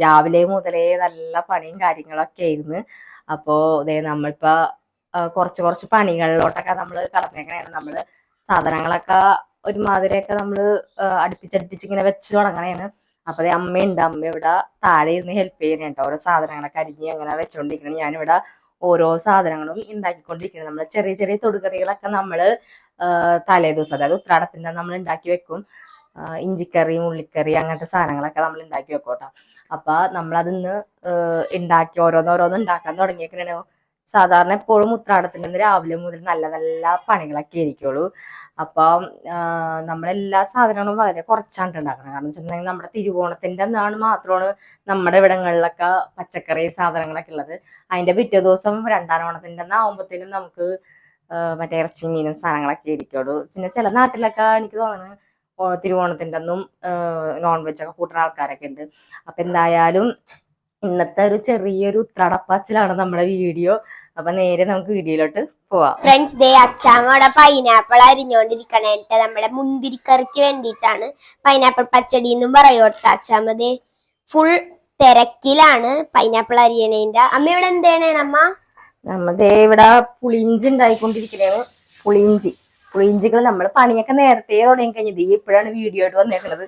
രാവിലെ മുതലേ നല്ല പണിയും കാര്യങ്ങളൊക്കെ ആയിരുന്നു. അപ്പോ ഇതേ നമ്മളിപ്പോ കുറച്ച് കുറച്ച് പണികളിലോട്ടൊക്കെ നമ്മൾ കടന്നേക്കണേണ് നമ്മൾ സാധനങ്ങളൊക്കെ ഒരുമാതിരിയൊക്കെ നമ്മൾ ആ, അടുപ്പിച്ചടുപ്പിച്ച് ഇങ്ങനെ വെച്ച് തുടങ്ങണേണ് അപ്പൊ അതേ അമ്മയുണ്ട്. അമ്മ ഇവിടെ താഴെ ഇരുന്ന് ഹെൽപ്പ് ചെയ്യണേ കേട്ടോ. ഓരോ സാധനങ്ങളൊക്കെ അരിഞ്ഞ് അങ്ങനെ വെച്ചോണ്ടിരിക്കണം ഞാനിവിടെ ഓരോ സാധനങ്ങളും ഉണ്ടാക്കിക്കൊണ്ടിരിക്കുന്നത് നമ്മൾ ചെറിയ ചെറിയ തൊടുകറികളൊക്കെ നമ്മൾ ആ, തലേ ദിവസം അതായത് ഉത്രാടത്തിന്റെ നമ്മൾ ഉണ്ടാക്കി വെക്കും. ഇഞ്ചിക്കറി ഉള്ളിക്കറി അങ്ങനത്തെ സാധനങ്ങളൊക്കെ നമ്മൾ ഉണ്ടാക്കി വെക്കും കേട്ടോ അപ്പൊ നമ്മളതിന്ന് ഉണ്ടാക്കി ഓരോന്നോരോന്ന് ഉണ്ടാക്കാൻ തുടങ്ങിയേക്കണോ സാധാരണ എപ്പോഴും ഉത്രാടത്തിന്റെ അന്ന് രാവിലെ മുതൽ നല്ല നല്ല പണികളൊക്കെ ആയിരിക്കുള്ളൂ. അപ്പം നമ്മളെല്ലാ സാധനങ്ങളും വളരെ കുറച്ചാണ് ഉണ്ടാക്കണം കാരണം വെച്ചിട്ടുണ്ടെങ്കിൽ നമ്മുടെ തിരുവോണത്തിന്റെ അന്നാണ് മാത്രമാണ് നമ്മുടെ ഇവിടങ്ങളിലൊക്കെ പച്ചക്കറി സാധനങ്ങളൊക്കെ ഉള്ളത് അതിന്റെ പിറ്റേ ദിവസം രണ്ടാം ഓണത്തിന്റെ അന്ന് ആവുമ്പോഴത്തേനും നമുക്ക് മറ്റേ ഇറച്ചി മീനും സാധനങ്ങളൊക്കെ ഇരിക്കുള്ളൂ പിന്നെ ചില നാട്ടിലൊക്കെ എനിക്ക് തോന്നുന്നു ഓ, തിരുവോണത്തിന്റെ അന്നും നോൺ വെജ് ഒക്കെ കൂട്ടുന്ന ആൾക്കാരൊക്കെ ഉണ്ട്. അപ്പൊ എന്തായാലും ഇന്നത്തെ ഒരു ചെറിയൊരു തടപ്പാച്ചിലാണ് നമ്മുടെ വീഡിയോ. അപ്പൊ നേരെ നമുക്ക് വീഡിയോയിലോട്ട് പോവാം. ഫ്രണ്ട്സ് ദേ അച്ചാമ്മയുടെ പൈനാപ്പിൾ അരിഞ്ഞോണ്ടിരിക്കണേ. നമ്മുടെ മുന്തിരിക്കറിക്ക് വേണ്ടിയിട്ടാണ് പൈനാപ്പിൾ പച്ചടി എന്നും പറയോട്ടെ അച്ചാമ്മതേ ഫുൾ തിരക്കിലാണ് പൈനാപ്പിൾ അരിയണേന്റെ അമ്മ ഇവിടെ എന്താണ് അമ്മ? നമ്മ ദേ ഇവിടെ പുളിഞ്ചി ഉണ്ടായിക്കൊണ്ടിരിക്കണേ പുളിഞ്ചി പുളിഞ്ചികൾ നമ്മൾ പണിയൊക്കെ നേരത്തെ തുടങ്ങി കഴിഞ്ഞത് ഈ ഇപ്പോഴാണ് വീഡിയോ ആയിട്ട് വന്നേക്കുന്നത്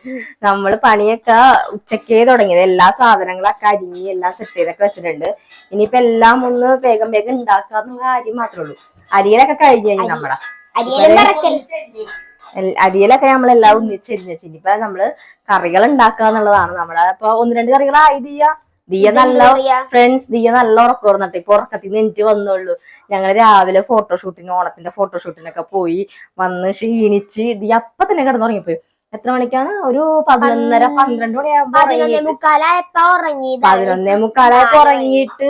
നമ്മൾ പണിയൊക്കെ ഉച്ചക്കേ തുടങ്ങിയത്. എല്ലാ സാധനങ്ങളൊക്കെ അരിഞ്ഞ് എല്ലാം സെറ്റ് ചെയ്തൊക്കെ വെച്ചിട്ടുണ്ട്. ഇനിയിപ്പോ എല്ലാം ഒന്ന് വേഗം വേഗം ഉണ്ടാക്കാന്ന് കാര്യം മാത്രമേ ഉള്ളൂ. അരിയലൊക്കെ കഴിഞ്ഞു കഴിഞ്ഞു നമ്മളെ. അരിയലൊക്കെ നമ്മളെല്ലാം ഒന്നിച്ചരിഞ്ഞു വെച്ചു. ഇനിയിപ്പോ നമ്മൾ കറികൾ ഉണ്ടാക്കുക എന്നുള്ളതാണ്. നമ്മളെ ഇപ്പൊ ഒന്ന് രണ്ട് കറികൾ ആയി ദിയ ദിയ നല്ല ഫ്രണ്ട്സ് ദിയ നല്ല ഉറക്കം ഉറന്നിട്ട് ഇപ്പൊ ഉറക്കത്തിൽ നിന്ന് എനിക്ക് വന്നുള്ളൂ ഞങ്ങൾ രാവിലെ ഫോട്ടോഷൂട്ടിന് ഓണത്തിന്റെ ഫോട്ടോഷൂട്ടിനൊക്കെ പോയി വന്ന് ക്ഷീണിച്ച് ദിയ അപ്പൊ തന്നെ കിടന്നുറങ്ങിപ്പോയി. എത്ര മണിക്കാണ്? ഒരു പതിനൊന്നര പന്ത്രണ്ട് മണിയാകുമ്പോ പതിനൊന്നേ മുക്കാലായപ്പോ ഉറങ്ങിയിട്ട്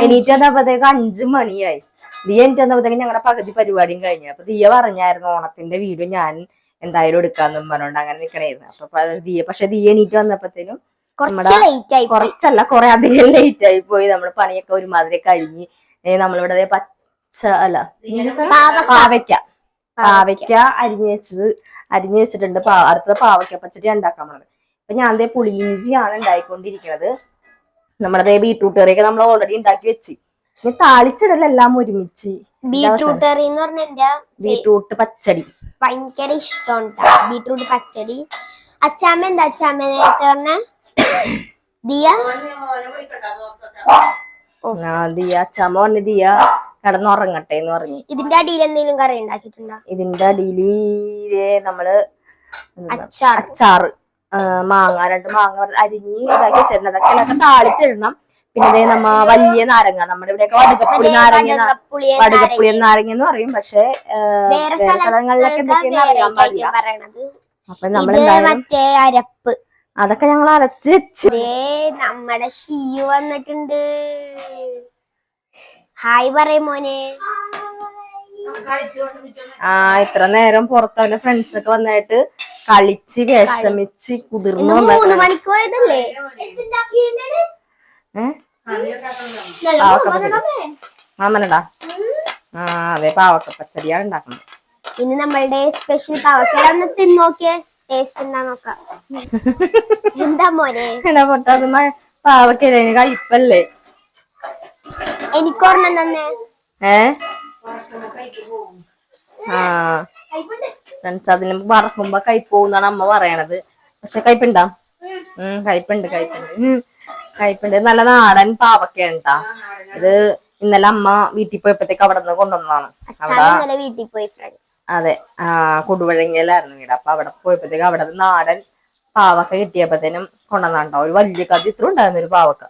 എനിക്ക് വന്നപ്പോഴത്തേക്ക് അഞ്ചു മണിയായി. ദിയ എനിക്ക് വന്നപ്പോഴത്തേക്ക് ഞങ്ങളുടെ പകുതി പരിപാടിയും കഴിഞ്ഞു. അപ്പൊ ദിയ പറഞ്ഞായിരുന്നു ഓണത്തിന്റെ വീഡിയോ ഞാൻ എന്തായാലും എടുക്കാന്നും പറഞ്ഞോണ്ട് അങ്ങനെ നിക്കണായിരുന്നു അപ്പൊ ദിയ പക്ഷെ ദിയ എണീറ്റ് വന്നപ്പോഴത്തേനും കുറച്ച് ലേറ്റ് ആയി കുറച്ചല്ല കുറെ അധികം ലേറ്റ് ആയി പോയി. നമ്മുടെ പണിയൊക്കെ ഒരുമാതിരി കഴിഞ്ഞ്. നമ്മളിവിടെ പച്ച അല്ല പാവക്ക. പാവയ്ക്ക. പാവയ്ക്ക. അരിഞ്ഞു വെച്ചത് അരിഞ്ഞു വെച്ചിട്ടുണ്ട്. പാ- അടുത്തത് പാവയ്ക്ക പച്ചടി ഉണ്ടാക്കാൻ പോണത് അപ്പൊ ഞാൻ ദേ പുളിയിഞ്ചിയാണ് ഉണ്ടായിക്കൊണ്ടിരിക്കുന്നത് നമ്മുടെ ദേ ബീട്രൂട്ട് കറിയൊക്കെ നമ്മൾ ഓൾറെഡി ഉണ്ടാക്കി വെച്ച്. ഇനി താളിച്ചിടലെല്ലാം ഒരുമിച്ച്. ബീട്രൂട്ട് കറി എന്ന് പറഞ്ഞ എന്റെ ബീട്രൂട്ട് പച്ചടി. ഭയങ്കര ഇഷ്ടം ബീട്രൂട്ട് പച്ചടി. അച്ചാമ്മ എന്താ അച്ചാമ്മ നേരത്തെ പറഞ്ഞ? ദിയ? ദിയ ചമോന് ദിയ കിടന്നുറങ്ങട്ടെ എന്ന് പറഞ്ഞു. ഇതിന്റെ അടിയിൽ എന്തെങ്കിലും കറി ഉണ്ടാക്കിയിട്ടുണ്ടോ? ഇതിന്റെ അടിയിൽ നമ്മൾ അച്ചാർ അച്ചാറ്. മാങ്ങ രണ്ട് മാങ്ങ അരിഞ്ഞ് ഇതാക്കി വെച്ചിട്ടുണ്ട്. അതൊക്കെ ഇതിനകത്ത് താളിച്ചിടണം. പിന്നെ ദേ നമ്മ വലിയ നാരങ്ങ നമ്മുടെ ഇവിടെയൊക്കെ വടുകപ്പുളി നാരങ്ങ വടുകപ്പുളി നാരങ്ങ. എന്ന് പറയും. പക്ഷെ വേറെ സ്ഥലങ്ങളിലൊക്കെ അറിയാൻ പാടില്ല. അപ്പൊ നമ്മൾ ഇത് മറ്റേ അരപ്പ്. അതൊക്കെ ഞങ്ങൾ അരച്ച് വെച്ച്. ദേ നമ്മുടെ ഷിയു വന്നിട്ടുണ്ട്. ഹായ് പറയും മോനെ. ആ ഇത്ര നേരം പുറത്തവന്റെ ഫ്രണ്ട്സ് ഒക്കെ വന്നായിട്ട് കളിച്ച് വിഷമിച്ച് കുതിർന്നു മൂന്ന്. മണിക്ക് പോയതല്ലേ. മാമനടാ? ആ അതെ പാവക്ക പച്ചടിയാണ് ഉണ്ടാക്കുന്നത്. ഇനി നമ്മളുടെ സ്പെഷ്യൽ പാവക്കട ഒന്ന് തിന്നോക്കിയേ? എന്താ നോക്കാം എന്താ മോനെ? എടാ പൊട്ടാ അത് മ- പാവക്ക ഇതിന് കഴിപ്പല്ലേ എനിക്കൊരെണ്ണം തന്നെ ഏ? ആ. ഫ്രണ്ട്സ് അതിന് വറക്കുമ്പോ കയ്പോന്നാണ് അമ്മ പറയണത്. പക്ഷെ കയ്പുണ്ടാ ഉം കയ്പുണ്ട് കയ്പുണ്ട് കയ്പുണ്ട് നല്ല നാടൻ പാവക്കയാണ് ട്ടാ ഇത് ഇന്നലെ അമ്മ വീട്ടിൽ പോയപ്പോഴത്തേക്ക് അവിടെ നിന്ന് കൊണ്ടുവന്നതാണ്. അവിടെ വീട്ടിൽ പോയി ഫ്രണ്ട്സ് അതെ ആ കൊടുവഴങ്ങിയിലായിരുന്നു വീട്. അപ്പൊ അവിടെ പോയപ്പോഴത്തേക്ക് അവിടെ നാടൻ പാവക്ക കിട്ടിയപ്പോഴത്തേനും കൊണ്ടുവന്നാണ്ടോ ഒരു വലിയ കഥ ഇത്ര ഉണ്ടായിരുന്നു ഒരു പാവക്ക.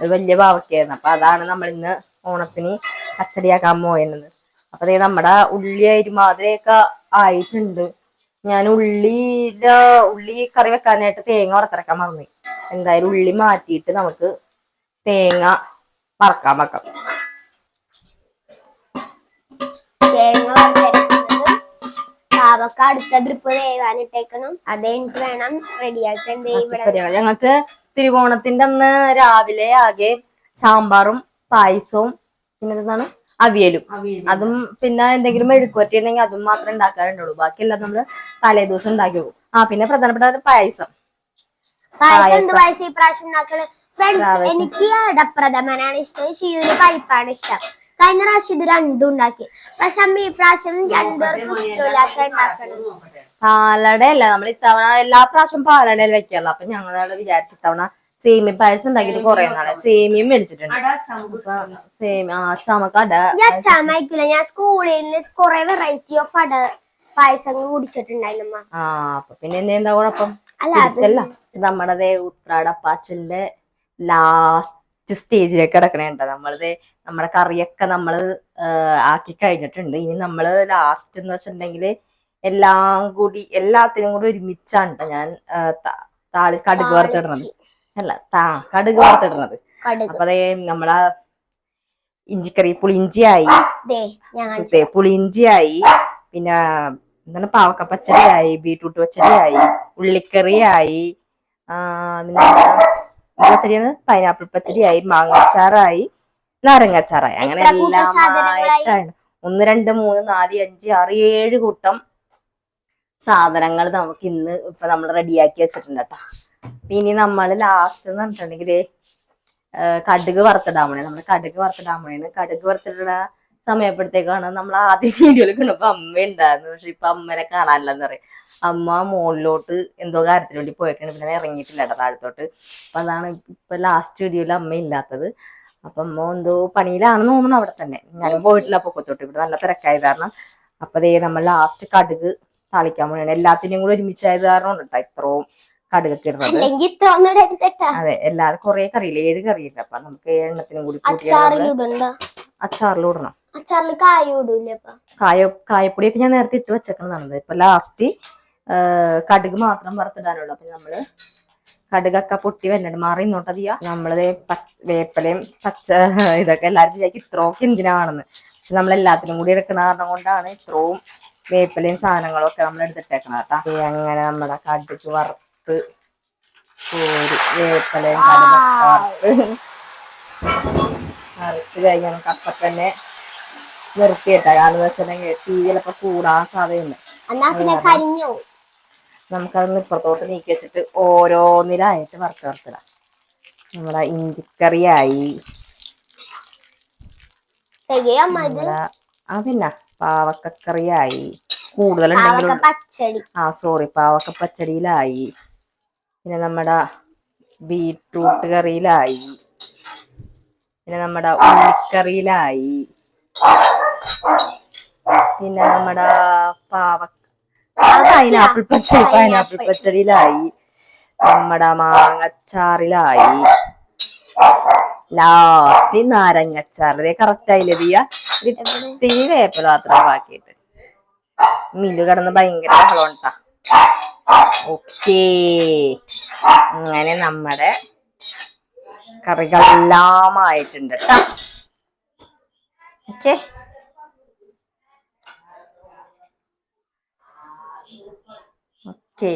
ഒരു വലിയ പാവക്കയായിരുന്നു. അപ്പൊ അതാണ് നമ്മൾ ഇന്ന് ഓണത്തിന് അച്ചടിയാക്കാൻ പോയത് അപ്പൊ ദേ നമ്മുടെ ഉള്ളി അരിമാതിരിയൊക്കെ ആയിട്ടുണ്ട്. ഞാൻ ഉള്ളിയുടെ ഉള്ളി കറി വെക്കാനായിട്ട് തേങ്ങ വറുത്തിറക്കാൻ മറന്നു എന്തായാലും ഉള്ളി മാറ്റിയിട്ട് നമുക്ക് തേങ്ങ വറക്കാൻ വെക്കാം തേങ്ങ വറുത്തരക്കുന്നത് പാവക്ക അടുത്ത ട്രിപ്പ് വേവാനിട്ടേക്കണം അത് കഴിഞ്ഞിട്ട് വേണം റെഡിയാക്കാൻ. ദേ ഇവിടെ ഞങ്ങൾക്ക് തിരുവോണത്തിന്റെ അന്ന് രാവിലെ ആകെ സാമ്പാറും പായസവും പിന്നെ എന്താണ്? അവിയലും. അതും പിന്നെ എന്തെങ്കിലും മെഴുക്കുവറ്റി ഉണ്ടെങ്കിൽ അതും മാത്രമേ ഉണ്ടാക്കാറുണ്ടുള്ളൂ ബാക്കിയെല്ലാം നമ്മൾ തലേ ദിവസം ഉണ്ടാക്കി വെക്കും ആ പിന്നെ പ്രധാനപ്പെട്ട പായസം. പായസം എന്ത് പായസം. ഈ പ്രാവശ്യം ഉണ്ടാക്കണത് ഫ്രണ്ട്സ് എനിക്ക് അടപ്രഥമനാണ് ഇഷ്ടം. ഷീവിന് പരിപ്പാണ് ഇഷ്ടം. കഴിഞ്ഞ പ്രാവശ്യം ഇത് രണ്ടും ഉണ്ടാക്കി. പക്ഷെ അമ്മ ഈ പ്രാവശ്യം രണ്ടുപേർക്കും ഇഷ്ടമില്ലാത്ത ഉണ്ടാക്കണം പാലട അല്ല നമ്മൾ ഇത്തവണ എല്ലാ പ്രാവശ്യം പാലടയിൽ വെക്കാറില്ല അപ്പൊ ഞങ്ങളവിടെ വിചാരിച്ച ഇത്തവണ സേമിയ പായസം ഉണ്ടാക്കിയിട്ട് കുറെ നാളെ സേമിയം മേടിച്ചിട്ടുണ്ട്. സേമിയ ആ ചമക്ക അട. ഞാൻ സ്കൂളിൽ നിന്ന് കുറെ വെറൈറ്റി ഓഫ് അട പായസം കുടിച്ചിട്ടുണ്ടായിരുന്നു ആ അപ്പൊ പിന്നെ എന്താ കുഴപ്പം? അല്ല നമ്മുടെ ഉത്രാടപ്പാച്ചിലിന്റെ ലാസ്റ്റ് സ്റ്റേജിലേക്ക് കിടക്കണേണ്ട നമ്മളത് നമ്മുടെ കറിയൊക്കെ നമ്മൾ ആക്കി കഴിഞ്ഞിട്ടുണ്ട്. ഇനി നമ്മൾ ലാസ്റ്റ് എന്ന് വെച്ചിട്ടുണ്ടെങ്കിൽ എല്ലാം കൂടി എല്ലാത്തിനും കൂടി ഒരുമിച്ചാണ് ഞാൻ താളി കടുക് വറുത്തിടുന്നത്. അല്ല താ കടുക് വറുത്തിടുന്നത്. കടുക്. അപ്പൊ അതേ നമ്മളെ ഇഞ്ചിക്കറി പുളിഞ്ചിയായി പുളിഞ്ചിയായി പിന്നെ എന്താണ് പാവക്ക പച്ചടിയായി ബീട്രൂട്ട് പച്ചടിയായി ഉള്ളിക്കറിയായി. ആ പിന്നെ പച്ചടിയാണ് പൈനാപ്പിൾ പച്ചടിയായി മാങ്ങാച്ചാറായി നാരങ്ങാച്ചാറായി. അങ്ങനെ എല്ലാം എല്ലാമായിട്ടാണ്. ഒന്ന് രണ്ട് മൂന്ന് നാല് അഞ്ച് ആറ് ഏഴ് കൂട്ടം സാധനങ്ങൾ നമുക്ക് ഇന്ന് ഇപ്പൊ നമ്മൾ റെഡിയാക്കി വെച്ചിട്ടുണ്ട് കേട്ടോ. ഇനി നമ്മൾ ലാസ്റ്റ് എന്ന് പറഞ്ഞിട്ടുണ്ടെങ്കിൽ കടുക് വറുത്തിടാൻ പോണേ നമ്മൾ കടുക് വറുത്തിടാൻ പോണേന്ന് കടുക് വറുത്തിട സമയപ്പോഴത്തേക്കാണ് നമ്മൾ ആദ്യം വീഡിയോയിൽ കണ്ടപ്പോ അമ്മ ഉണ്ടായിരുന്നു പക്ഷെ ഇപ്പൊ അമ്മനെ കാണാനില്ലെന്ന് പറയും. അമ്മ മുകളിലോട്ട് എന്തോ കാര്യത്തിന് വേണ്ടി പോയേക്കാണ്. പിന്നെ ഇറങ്ങിയിട്ടില്ല കേട്ടോ താഴത്തോട്ട്. അപ്പൊ അതാണ് ഇപ്പൊ ലാസ്റ്റ് വീഡിയോയിൽ അമ്മ ഇല്ലാത്തത്. അപ്പൊ അമ്മ എന്തോ പണിയിലാണെന്ന് തോന്നുന്നു അവിടെ തന്നെ. ഞാനും പോയിട്ടില്ല പൊക്കത്തോട്ട്. ഇവിടെ നല്ല തിരക്കായത് കാരണം അപ്പൊ ദേ നമ്മൾ ലാസ്റ്റ് കടുക് താളിക്കാൻ പോയാണ് എല്ലാത്തിനെയും കൂടെ ഒരുമിച്ചായത് കാരണം ഉണ്ടോ ഇത്രയും കടുകൊക്കെ ഇടുന്നത്. അതെ എല്ലാരും കൊറേ കറിയില്ല? ഏഴ് കറിയില്ല? അപ്പൊ നമുക്ക് എണ്ണത്തിനും കൂടി അച്ചാറിലൂടണം അച്ചാറിൽ കായ ഇടൂല കായപ്പൊടിയൊക്കെ ഞാൻ നേരത്തെ ഇട്ട് വെച്ചേക്കണതാണ്. ഇപ്പൊ ലാസ്റ്റ് കടുക് മാത്രം വറുത്തിടാനുള്ളൂ. അപ്പൊ നമ്മൾ കടുകൊക്കെ പൊട്ടി വന്നിട്ട് മാറി ഇങ്ങോട്ട് ചെയ്യാ. നമ്മളത് വേപ്പലയും പച്ച ഇതൊക്കെ എല്ലാവരും വിചാരിക്കും ഇത്രയൊക്കെ എന്തിനാണെന്ന് പക്ഷെ നമ്മൾ എല്ലാത്തിനും കൂടി എടുക്കണ കാരണം കൊണ്ടാണ് ഇത്രയും വേപ്പലയും സാധനങ്ങളും ഒക്കെ നമ്മൾ എടുത്തിട്ടേക്കണം കേട്ടോ. അങ്ങനെ നമ്മുടെ കടുക് വറുത്ത് കോരി വേപ്പലയും കടുകൊക്കെ വറുത്ത് വറുത്ത് കഴിഞ്ഞാൽ നമുക്ക് അപ്പൊ തന്നെ നിർത്തിയിട്ടാ കാരണം വെച്ചിട്ടുണ്ടെങ്കിൽ തീ ചിലപ്പോ കൂടാൻ സാധ്യതയുണ്ട്. എന്നാ പിന്നെ കരിഞ്ഞു. നമുക്കതൊന്ന് ഇപ്പുറത്തോട്ട് നീക്കി വെച്ചിട്ട് ഓരോന്നിലായിട്ട് വറുത്ത് വറുത്തിടാം. നമ്മുടെ ഇഞ്ചിക്കറിയായി. അതിന്നാ പാവക്കക്കറിയായി. കൂടുതലുണ്ടെങ്കിലും ആ സോറി പാവക്ക പച്ചടിയിലായി. പിന്നെ നമ്മുടെ ബീട്രൂട്ട് കറിയിലായി. പിന്നെ നമ്മുടെ ഉള്ളിക്കറിയിലായി. പിന്നെ നമ്മുടെ പാവക്ക പൈനാപ്പിൾ പച്ചടി പൈനാപ്പിൾ പച്ചടിയിലായി. നമ്മുടെ മാങ്ങച്ചാറിലായി. ലാസ്റ്റ് നാരങ്ങച്ചാറ് കറക്റ്റ് ആയില്ലേ ദിയ? ഇത്തിരി വേപ്പില മാത്രം ബാക്കിയിട്ട്. മില്ലു കിടന്ന് ഭയങ്കര ബഹളമുണ്ടാ ഓക്കേ അങ്ങനെ നമ്മുടെ കറികളെല്ലാം ആയിട്ടുണ്ട് കേട്ടോ ഓക്കെ ഓക്കെ